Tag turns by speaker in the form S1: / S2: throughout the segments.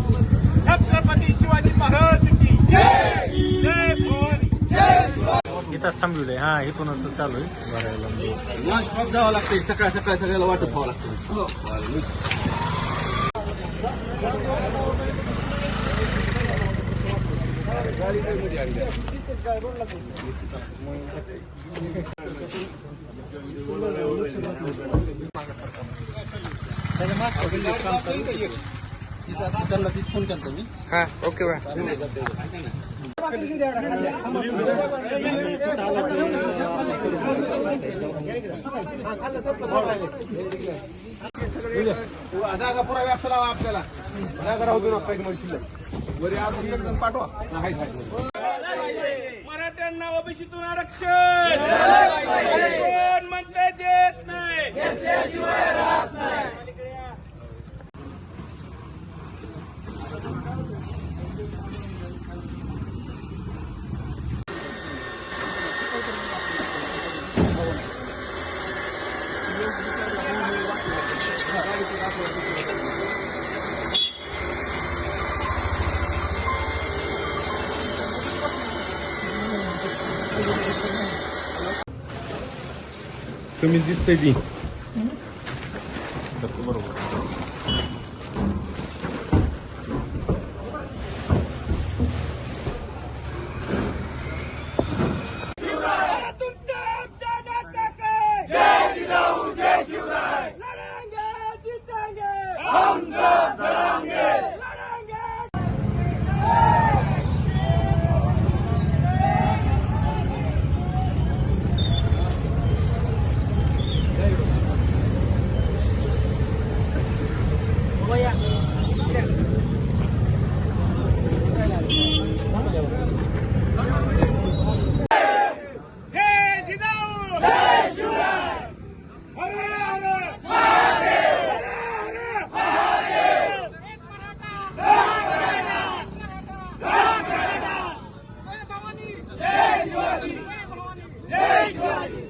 S1: छत्रपती शिवाजी महाराज की जय! जय भवानी!
S2: इथंच थांबविलंय हा इथूनच चालू आहे. भरायला
S3: जावं लागते सकाळ सकाळ सगळ्याला वाटत व्हावं लागतं फोन केला मी
S2: हा ओके बा
S1: जागा पुरा व्याप्त लावा आपल्याला. जागा राहू देऊ नका शिल्लक वरी एक जण पाठवा. हा, हाय, हाय. मराठ्यांना ओबीसीतून आरक्षण. कोण म्हणते देत नाही.
S2: कमी दिसतंय ती
S1: तुमच्या आमच्या नाटक आहे. लढेंगे, जीतेंगे. लढेंगे. जय जिजाऊ जय शिवराय हर हर महादेव हर हर महादेव एक मराठा एक मराठा एक मराठा जय भवानी जय शिवाजी जय भवानी जय शिवाजी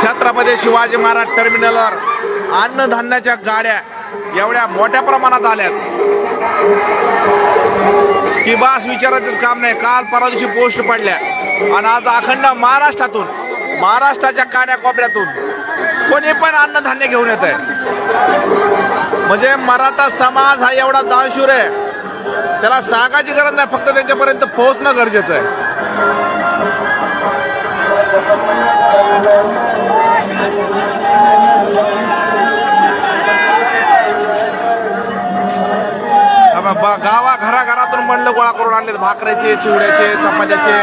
S4: छत्रपती शिवाजी महाराज टर्मिनलवर अन्नधान्याच्या गाड्या एवढ्या मोठ्या प्रमाणात आल्यात. की बास विचारायचंच काम नाही. काल परवा दिवशी पोस्ट पडल्या. आणि आज अखंड महाराष्ट्रातून महाराष्ट्राच्या कान्याकोपऱ्यातून कोणी पण अन्नधान्य घेऊन येत आहे. म्हणजे मराठा समाज हा एवढा दानशूर आहे. त्याला सांगायची गरज नाही. फक्त त्यांच्यापर्यंत पोहोचणं गरजेचं आहे. गावा घराघरातून म्हणलं गोळा करून आणले भाकऱ्याचे चिवड्याचे चपात्याचे.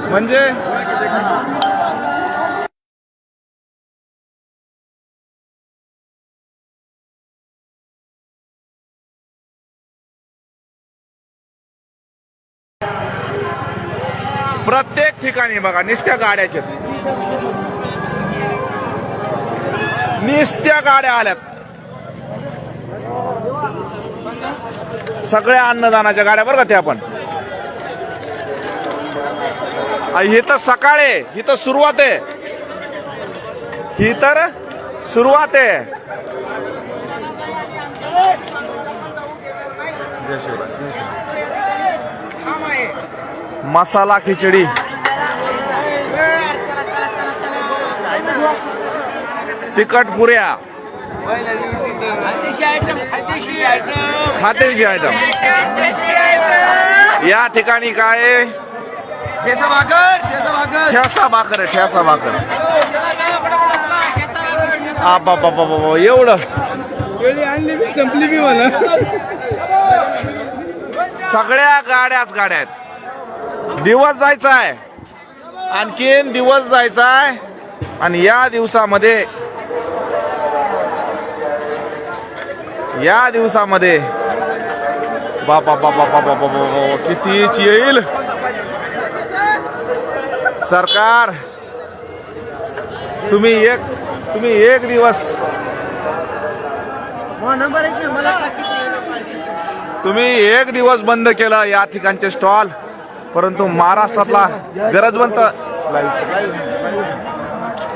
S3: मोबाईलचे
S4: प्रत्येक ठिकाणी बघा निस्त्या गाड्याच्या निस्त्या गाड्या आल्यात. सगळ्या अन्नदानाच्या गाड्या बरं का त्या आपण ही तर सकाळ आहे ही तर सुरुवात आहे. ही तर सुरुवात आहे. जय शिवराय मसाला खिचडी. तिखट पुऱ्या. खात्याची आयटम या ठिकाणी काय? आहे? ठेसा भाकर ठेसा भाकर. आ बाबा बाबा बा एवढं
S2: संपली मी मला
S4: सगळ्या गाड्याच गाड्या आहेत. दिवस जायचा आहे आणखीन दिवस जायचा आहे आणि या दिवसामध्ये या दिवसामध्ये बापा बापा बापा बाबा कितीच येईल. सरकार तुम्ही एक तुम्ही एक दिवस तुम्ही एक दिवस बंद केलं या ठिकाणचे स्टॉल. परंतु महाराष्ट्रातला गरजवंत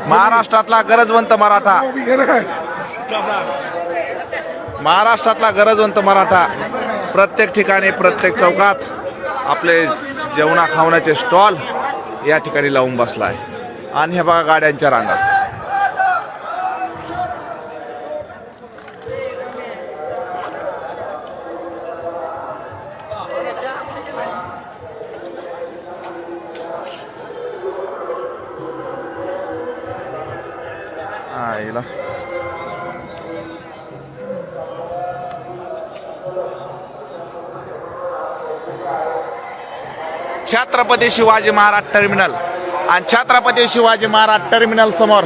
S4: महाराष्ट्रातला गरजवंत मराठा. महाराष्ट्रातला गरजवंत मराठा प्रत्येक ठिकाणी प्रत्येक चौकात आपले जेवणा खावण्याचे स्टॉल या ठिकाणी लावून बसला आहे आणि हे बघा गाड्यांच्या रांगा. छत्रपती शिवाजी महाराज टर्मिनल. आणि छत्रपती शिवाजी महाराज टर्मिनल समोर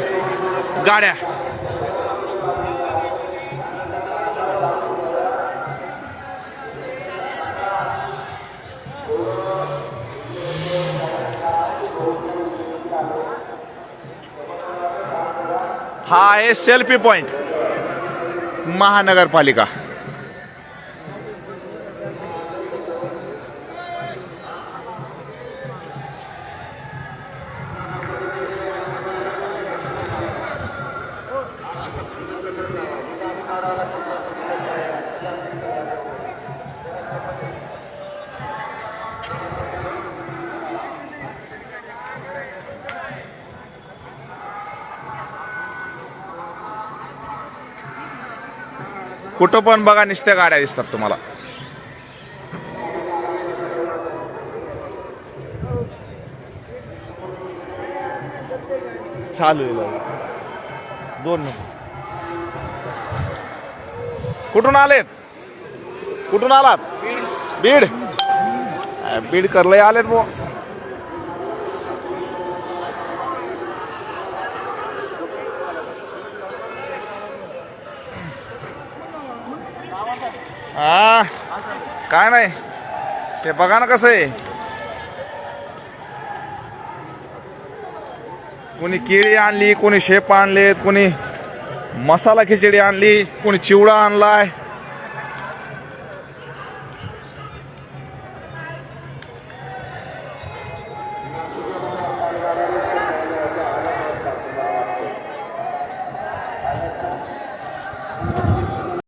S4: गाड्या. हा आहे सेल्फी पॉइंट महानगरपालिका. कुठं पण बघा नुसत्या गाड्या दिसतात तुम्हाला. चालू आहे लवकर. दोन मिनिट. कुठून आलेत? कुठून आलात? बीड. बीड? करलंय आलेत बो हा. काय नाही. ते बघा ना कसं आहे. कोणी केळी आणली कोणी शेप आणलेत कोणी मसाला खिचडी आणली कोणी चिवडा आणलाय.